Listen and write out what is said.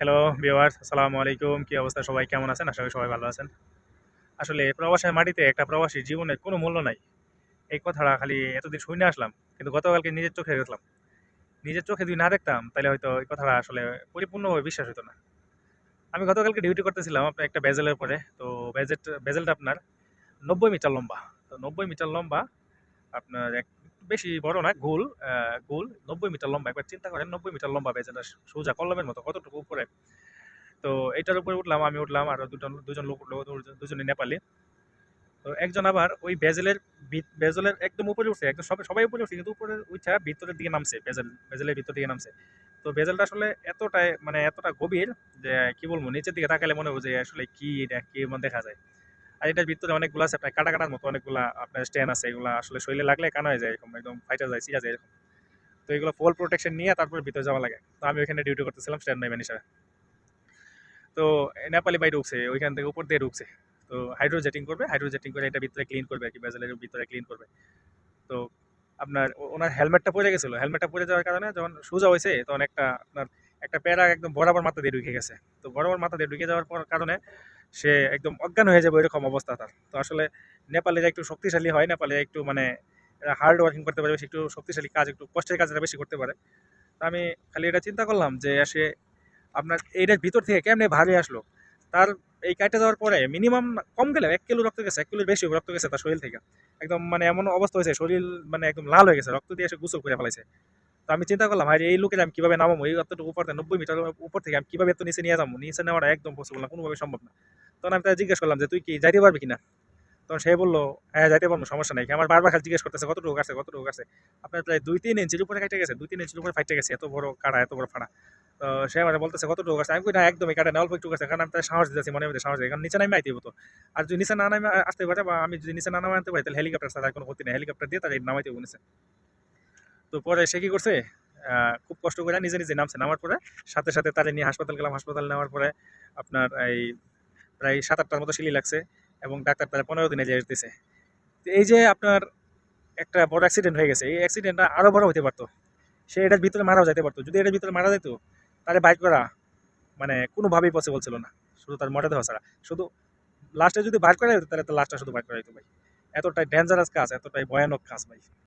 Hello viewers আসসালামু আলাইকুম। কী অবস্থা? সবাই কেমন আছেন? আশা করি সবাই ভালো আছেন। আসলে প্রবাসের মাটিতে একটা প্রবাসী জীবনের কোনো মূল্য নাই। এই কথাটা খালি এতদিন শুনে আসলাম, কিন্তু গতকালকে নিজের চোখে দেখলাম। নিজের চোখে যদি না দেখতাম, তাহলে হয়তো এই কথাটা আসলে পরিপূর্ণভাবে বিশ্বাস হতো না। আমি গতকালকে ডিউটি করতেছিলাম আপনার একটা বেজেলের পরে তো বেজেট, বেজেলটা আপনার নব্বই মিটার লম্বা। তো নব্বই মিটার লম্বা আপনার এক বেশি বড় না, গোল গোল, নব্বই মিটার লম্বা। একবার চিন্তা করেন, নব্বই মিটার লম্বা বেজেলটা সোজা কলমের মতো, কতটুকু উপরে? তো এটার উপরে উঠলাম, আমি উঠলাম, আর দুজন দুজন লোক উঠল দুজন- নেপালি। তো একজন আবার ওই বেজেলের বেজেলের একদম উপরে উঠছে, একদম সবাই সবাই উপরে উঠছে, কিন্তু উপরে উঠা ভিতরের দিকে নামছে, বেজেল বেজেলের ভিতর দিকে নামছে। তো বেজেলটা আসলে এতটাই মানে এতটা গভীর যে, কি বলব, নিচের দিকে তাকালে মনে হবে যে, আসলে কি, এটা কি দেখা যায়। আর এটার ভিতরে অনেকগুলো আছে আপনার কাটা কাটার মতো অনেকগুলা আপনার স্ট্যান্ড আছে, এগুলো আসলে শরীরে লাগলে কানা হয়ে যায় এরকম, একদম ফাইটা যায় সিজা যায় এরকম। তো এগুলো ফল প্রোটেকশন নিয়ে তারপরে ভিতরে যাওয়া লাগে। তো আমি ওইখানে ডিউটি করতেছিলাম স্ট্যান্ড বাই হিসাবে তো নেপালি বাই ঢুকছে, ওইখান থেকে উপর দিয়ে ঢুকছে। তো হাইড্রো জেটিং করবে হাইড্রো জেটিং করে এটা ভিতরে ক্লিন করবে আর কি বেজেলের ভিতরে ক্লিন করবে। তো আপনার ওনার হেলমেটটা পরে গেছিল হেলমেটটা পরে যাওয়ার কারণে যখন সোজা হয়েছে, তখন একটা আপনার, একটা প্যারা একদম বরাবর মাথা দিয়ে ঢুকে গেছে। তো বরাবর মাথা দিয়ে ঢুকে যাওয়ার পর কারণে সে একদম অজ্ঞান হয়ে যাবে এরকম অবস্থা তার। তো আসলে নেপালে নেপালিরা একটু শক্তিশালী হয় নেপালিরা একটু মানে হার্ড ওয়ার্কিং করতে পারে একটু শক্তিশালী কাজ, একটু কষ্টের কাজটা বেশি করতে পারে। তো আমি খালি এটা চিন্তা করলাম যে, সে আপনার এইটার ভিতর থেকে কেমনে ভারী আসলো? তার এই কাটে যাওয়ার পরে মিনিমাম কম গেলে এক কিলো রক্ত গেছে, এক কিলোর বেশি রক্ত গেছে তার শরীর থেকে। একদম মানে এমন অবস্থা হয়েছে, শরীর মানে একদম লাল হয়ে গেছে, রক্ত দিয়ে এসে গোসল করে ফেলাইছে। তো আমি চিন্তা করলাম ভাই এই লোকের আমি কীভাবে নামাবো? এই অতটুকু উপর থেকে, নব্বই মিটার উপর থেকে আমি কীভাবে এত নিচে নিয়ে যাব? নিচে নেওয়াটা একদম পসিবল না, কোনোভাবে সম্ভব না। তখন আমি তাকে জিজ্ঞেস করলাম যে, তুই কি যাইতে পারবি কিনা? তখন সে বলল হ্যাঁ যাইতে পারব, সমস্যা নাই। আমার বারবার খালি জিজ্ঞেস করতেছে, কতটুকু আছে কতটুকু আছে আপনার প্রায় দুই তিন ইঞ্চির উপরে কাটে গেছে, দুই তিন ইঞ্চির উপরে ফাইটে গেছে, এত বড় কাটা, এত বড় ফাড়া তো সে আমার বলতেছে, কতটুকু আছে আমি না, একদমই কাটে না অল্প একটু আছে কারণ আমি তার সাহস দিতেছি মনে মধ্যে সাহস দিই কারণ নিচে নামে আইতে হতো আর যদি নিচে না নামে, আসতে পারে, বা আমি যদি নিচে না নামে আনতে পারি, তাহলে হেলিকপ্টার ছাড়া কোনো ক্ষতি নেই হেলিকপ্টার দিয়ে তাকে নামাইতে নিচে। তো পরে সে কি করছে? খুব কষ্ট করে নিজে নিজে নামছে। নামার পরে সাথে সাথে তারে নিয়ে হাসপাতাল গেলাম। হাসপাতাল নেওয়ার পরে আপনার এই প্রায় সাত আটটার মতো সিলি লাগছে এবং ডাক্তার তারা পনেরো দিনে যে দিতেছে এই যে আপনার একটা বড় অ্যাক্সিডেন্ট হয়ে গেছে। এই অ্যাক্সিডেন্টটা আরও বড় হতে পারতো। সে এটার ভিতরে মারাও যেতে পারতো। যদি এটার ভিতরে মারা যেত, তারে বাইক করা মানে কোনোভাবেই পসিবল ছিল না। শুধু তার মরে দেওয়া ছাড়া। শুধু লাস্টে যদি বাইক করা যেত, তাহলে তো লাস্টটা শুধু বাইক করা যেত ভাই। এতটাই ডেঞ্জারাস কাজ, এতটাই ভয়ানক কাজ ভাই।